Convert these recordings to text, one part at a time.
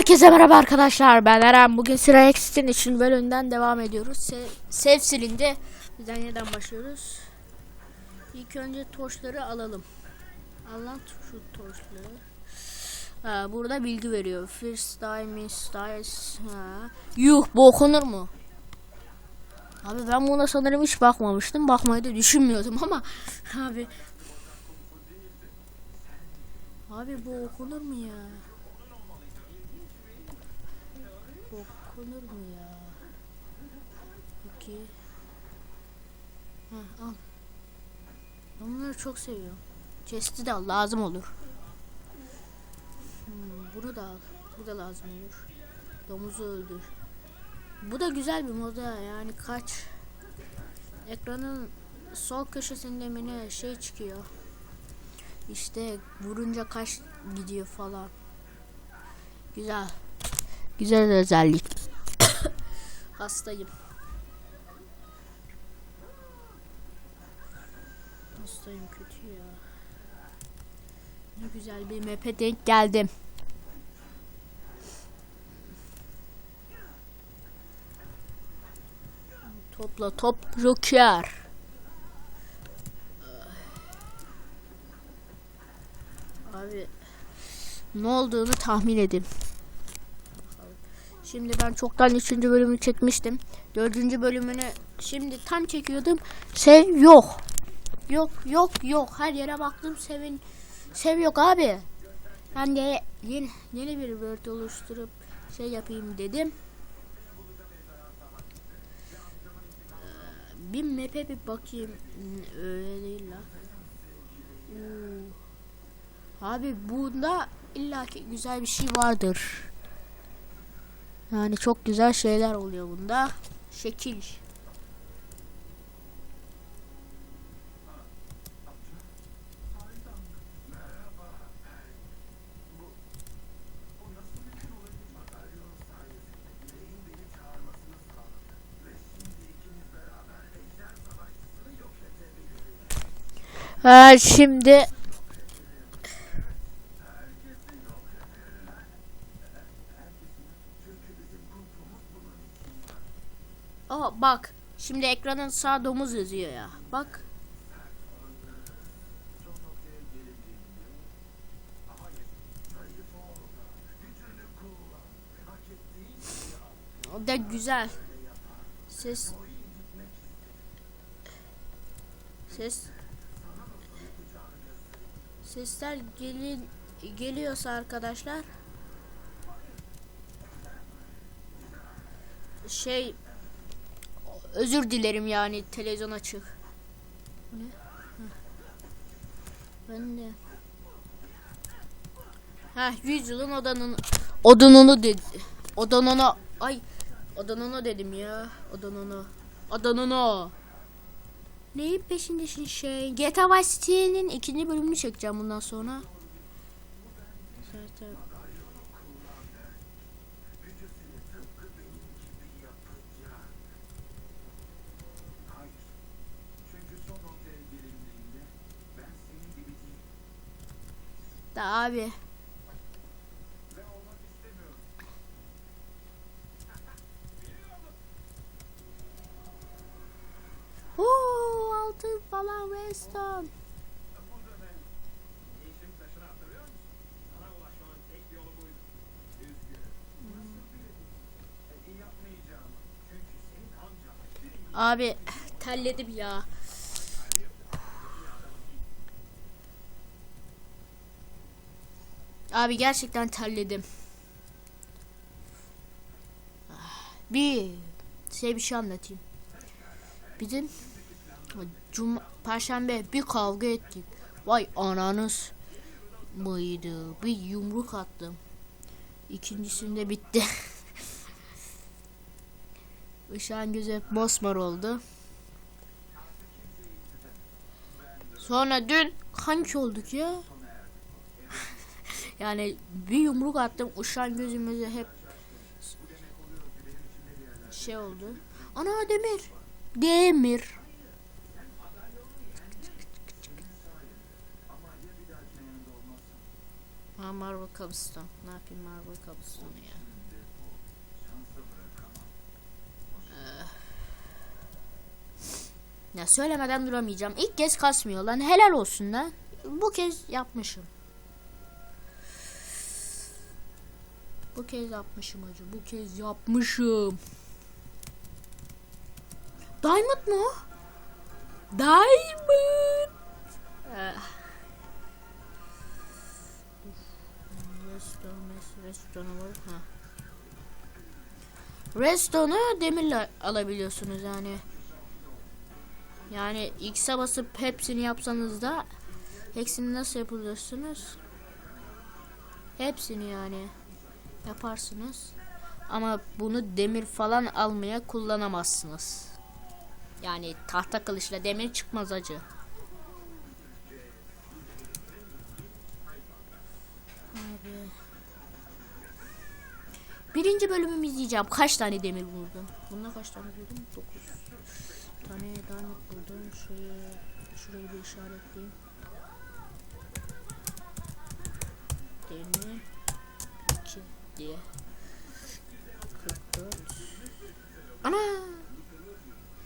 Herkese merhaba arkadaşlar ben Eren bugün sıra Exit'in 3. bölümünden devam ediyoruz Se Sev silindi Bizden yeniden başlıyoruz İlk önce torçları alalım Alan şu torçları ha, Burada bilgi veriyor First die miss dies. Yuh bu okunur mu? Abi ben buna sanırım hiç bakmamıştım Bakmayı da düşünmüyordum ama Abi Abi bu okunur mu ya? Okunur mu ya? Peki. Heh, al. Bunları çok seviyorum. Chest'i de al, lazım olur. Hmm, bunu da al. Bu da lazım olur. Domuzu öldür. Bu da güzel bir moda yani kaç ekranın sol köşesinde mi ne şey çıkıyor. İşte vurunca kaç gidiyor falan. Güzel. Güzel özellik. Hastayım. Hastayım kötü ya. Ne güzel bir map'e denk geldim. Topla top Joker. Abi ne olduğunu tahmin edin. Şimdi ben çoktan 3. bölümü çekmiştim. 4. bölümünü şimdi tam çekiyordum. Sev yok. Yok yok yok. Her yere baktım sevin. Sev yok abi. Ben de yeni, yeni bir word oluşturup şey yapayım dedim. Ee, Bir map'e bir bakayım. Hmm, Öyle değil la. Abi bunda illaki güzel bir şey vardır. Yani çok güzel şeyler oluyor bunda. Şekil. Ha şimdi Aa bak. Şimdi ekranın sağ domuz yazıyor ya. Bak. O da güzel. Ses Ses Sesler gelin geliyorsa arkadaşlar şey özür dilerim yani televizyon açık. Ne? Ben de. Ha 100 yılın odanın odanını dedi. Odanını ay odanını dedim ya. Odanını. Odanını. Neyin peşindesin şey? GTA Vice City'nin ikinci bölümünü çekeceğim bundan sonra. Zaten da abi. Weston. Abi terledim ya. Abi gerçekten terledim. Bir şey bir şey anlatayım. Bizim Cuma, Perşembe bir kavga ettik. Vay ananız mıydı? Bir yumruk attım. İkincisinde bitti. Işığın gözü hep mosmor oldu. Sonra dün hangi olduk ya? yani bir yumruk attım uşan gözümüze hep şey oldu. Ana demir. Demir. Marvel Cobblestone. Ne yapayım Marvel Cobblestone'u ya. Eh. Ya söylemeden duramayacağım. İlk kez kasmıyor lan. Helal olsun lan. Bu kez yapmışım. Bu kez yapmışım acı. Bu kez yapmışım. Diamond mu? Diamond. Ah. Redstone, var. Ha. Redstone'u demirle alabiliyorsunuz yani. Yani X'e basıp hepsini yapsanız da hepsini nasıl yapıyorsunuz? Hepsini yani yaparsınız. Ama bunu demir falan almaya kullanamazsınız. Yani tahta kılıçla demir çıkmaz acı. Abi. Birinci izleyeceğim. Kaç tane demir buldum? Bunda kaç tane buldum? 9 tane diamond buldum. Şuraya, şurayı bir işaretleyeyim. Demir 2 diye. 44 Ana!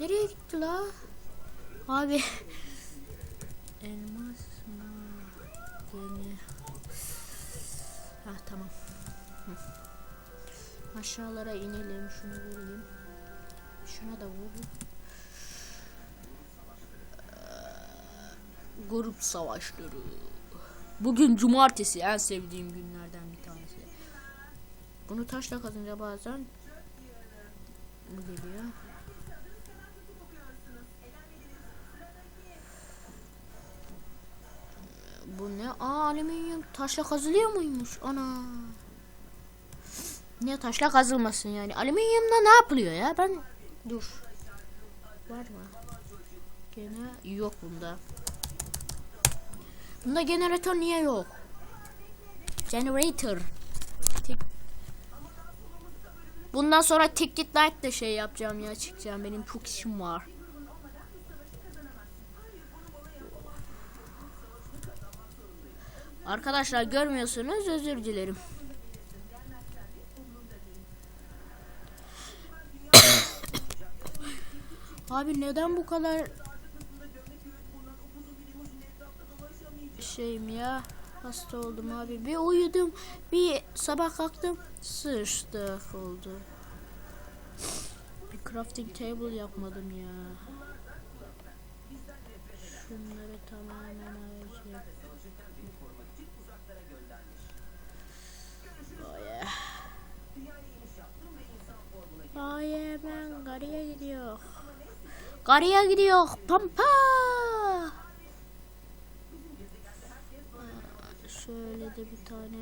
Nereye gitti la? Abi. Elmas mı? Demir. Ha tamam. Hı. Aşağılara inelim. Şunu vurayım. Şuna da vur. Ee, Grup savaşları. Bugün cumartesi en sevdiğim günlerden bir tanesi. Bunu taşla kazınca bazen bu geliyor. Bu ne? Aa alüminyum taşla kazılıyor muymuş? Ana. Niye taşla kazılmasın yani? Alüminyumda ne yapılıyor ya? Ben dur. Var mı? Gene yok bunda. Bunda jeneratör niye yok? Generator. Tik. Bundan sonra Ticket Light de şey yapacağım ya çıkacağım. Benim çok işim var. Arkadaşlar görmüyorsunuz özür dilerim. Abi neden bu kadar şeyim ya? Hasta oldum abi. Bir uyudum, bir sabah kalktım, sıçtık oldu. Bir crafting table yapmadım ya. Şunları tamamen alacağım. Oh yeah. Oh yeah ben karıya gidiyor. Karıya gidiyor. Pampa. Şöyle de bir tane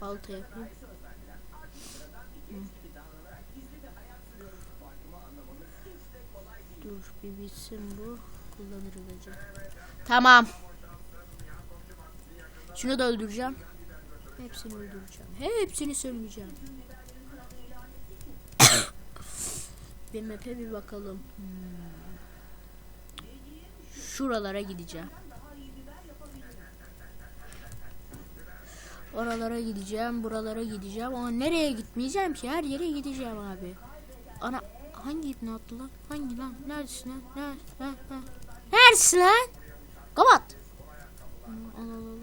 balta yapayım. Dur bir bitsin bu. Kullanırız acı. Tamam. Şunu da öldüreceğim. Hepsini öldüreceğim. Hepsini sömüreceğim. Bir map'e bir bakalım. Şuralara gideceğim. Oralara gideceğim, buralara gideceğim ama nereye gitmeyeceğim ki? Her yere gideceğim abi. Ana hangi ipne attı lan? Hangi lan? Neredesin lan? Nerede? Ha, ha. Neredesin lan? Kapat. Al al.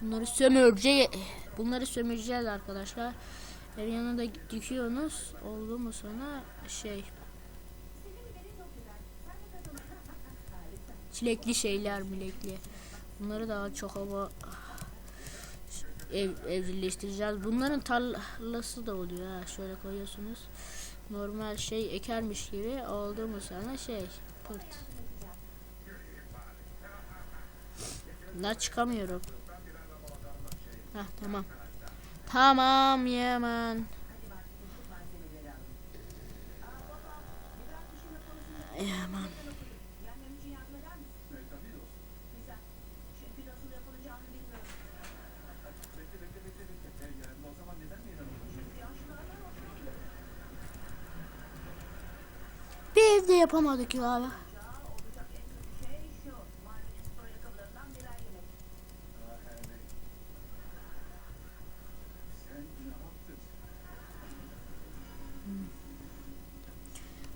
Bunları sömüreceğiz. Bunları sömüreceğiz arkadaşlar. Her yanına da dikiyorsunuz. Oldu mu sana şey. Çilekli şeyler milekli. Bunları daha çok ama ev, evcilleştireceğiz. Bunların tarlası da oluyor ha. Şöyle koyuyorsunuz. Normal şey ekermiş gibi oldu mu sana şey pırt. Bunlar çıkamıyorum. Heh tamam. Tamam Yemen. Yemen. de yapamadık ya abi.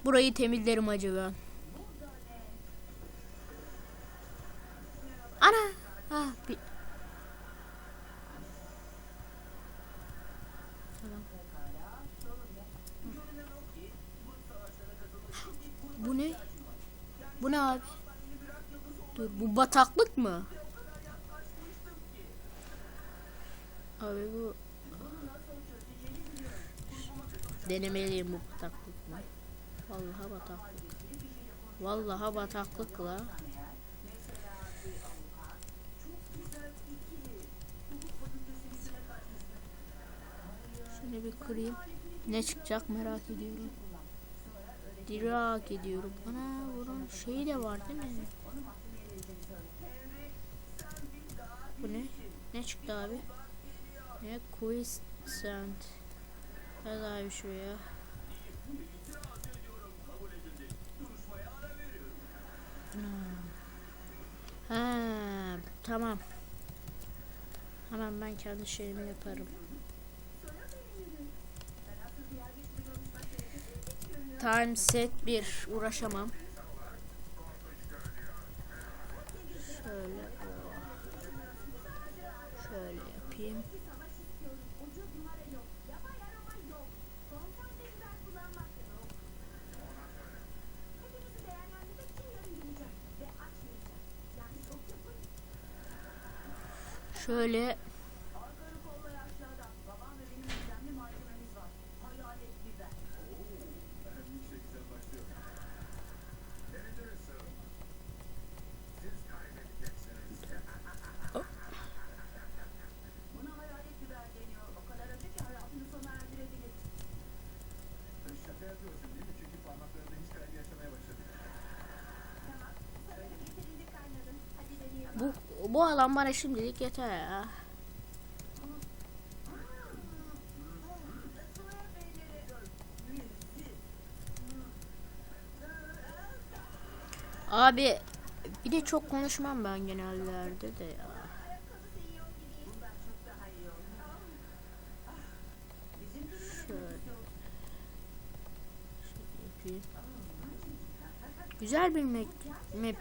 Burayı temizlerim acaba. Bu ne abi? Dur bu bataklık mı? Abi bu denemeliyim bu bataklık mı? Vallahi bataklık. Vallahi bataklık la. Şöyle bir kırayım. Ne çıkacak merak ediyorum. Merak ediyorum. Ana bunun şeyi de var değil mi? Bu ne? Ne çıktı abi? Ne? Quiescent. Hadi abi şuraya. Ha. Ha, tamam. Hemen ben kendi şeyimi yaparım. Time set 1 uğraşamam. Şöyle o. Şöyle yapayım. Şöyle bu alan bana şimdilik yeter ya. Abi bir de çok konuşmam ben genellerde de ya. Güzel bir map, map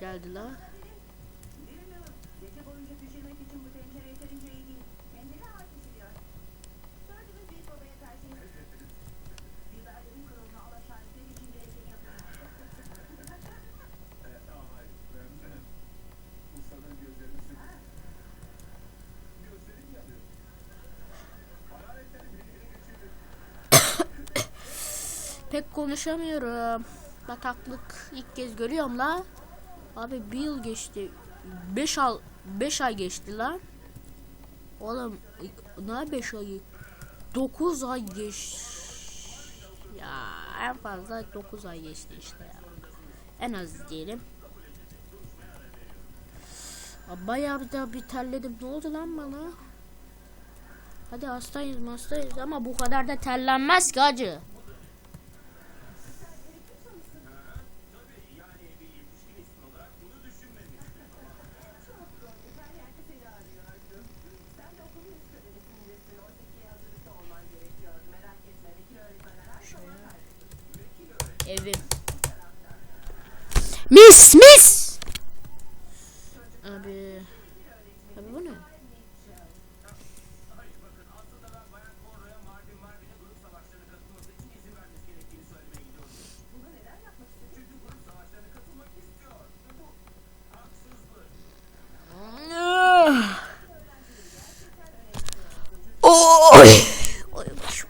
geldi la. Pek konuşamıyorum. Bataklık ilk kez görüyorum la. Abi bir yıl geçti. 5 al 5 ay geçti lan. Oğlum ne 5 ay? 9 ay geç. Ya en fazla 9 ay geçti işte ya. En az diyelim. Bayağı bir daha bir terledim. Ne oldu lan bana? Hadi hastayız hastayız ama bu kadar da terlenmez ki hacı. Evim. Mis mis. Abi. Abi bu ne? Oy. Oy başım.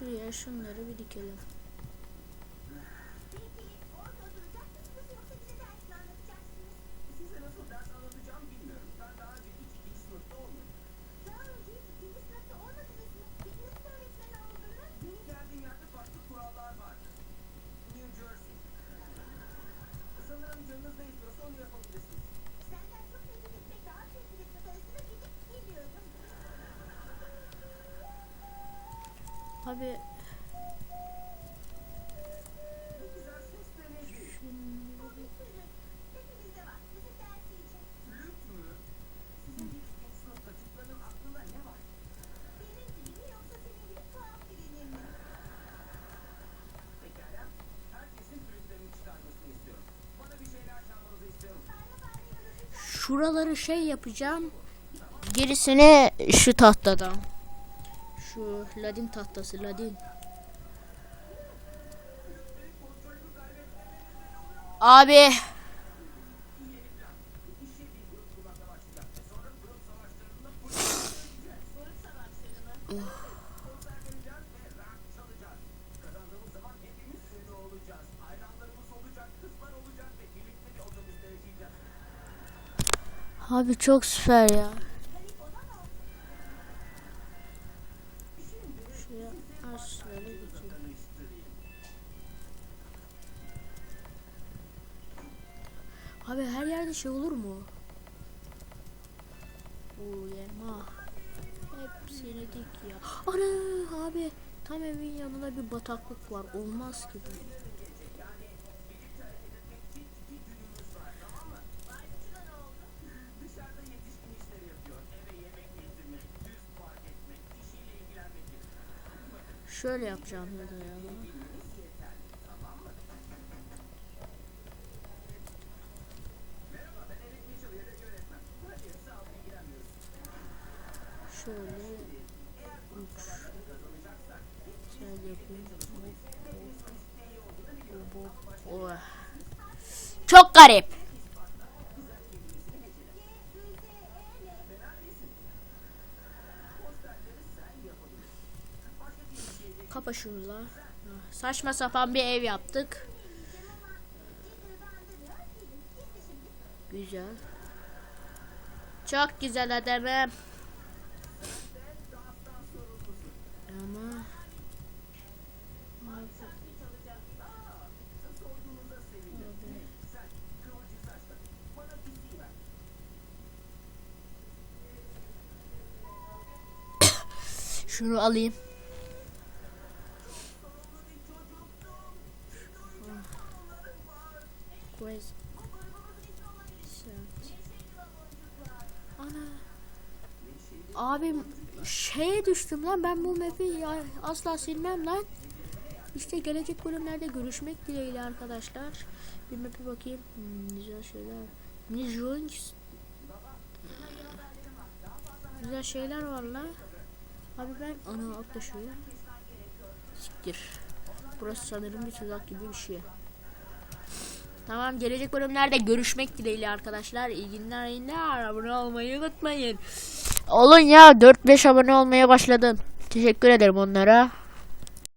Şuraya şunları bir dikelim. Peki orada oturacak mısınız yoksa bize dersini anlatacaksınız? Size nasıl ders anlatacağım bilmiyorum. Ben daha önce hiç ikinci sınıfta olmadım. Daha önce hiç ikinci sınıfta olmadınız mı? Peki nasıl öğretmen oldunuz? Benim geldiğim yerde farklı kurallar var. New Jersey. Sanırım canınız ne istiyorsa onu yapabilirsiniz. Senden çok nefret etmek daha sevgili Abi Bu güzel ses de nedir? Hepimizde var. Müzik dersi için. Flüt mü? Sizin gibi genç sınıfta çocukların aklında ne var? Benim gibi mi yoksa senin gibi tuhaf birinin mi? Pekala. Herkesin flütlerini çıkarmasını istiyorum. Bana bir şeyler çalmanızı istiyorum. şuraları şey yapacağım. Gerisini şu tahtadan. Şu ladin tahtası ladin. Abi İşe bir grup kurmakla Şuraya geçeyim. Tanıştırayım. Abi her yerde şey olur mu? Uyema. Hepsini dik ya. Ana abi tam evin yanında bir bataklık var. Olmaz ki bu. Şöyle yapacağım ya da ya. Bilmeniz yeterli, tamam mı? Merhaba, ben şunu. Ah, Saçma sapan bir ev yaptık. Güzel. Çok güzel adamım. Ama Sorduğunuza sevindim. Abim şeye düştüm lan ben bu map'i asla silmem lan. İşte gelecek bölümlerde görüşmek dileğiyle arkadaşlar. Bir map'e bakayım. Hmm, güzel şeyler. Mijons. Güzel şeyler var lan. Abi ben ana atla şuraya. Siktir. Burası sanırım bir tuzak gibi bir şey. Tamam gelecek bölümlerde görüşmek dileğiyle arkadaşlar. İyi günler günler. Abone olmayı unutmayın. Olun ya 4-5 abone olmaya başladım. Teşekkür ederim onlara.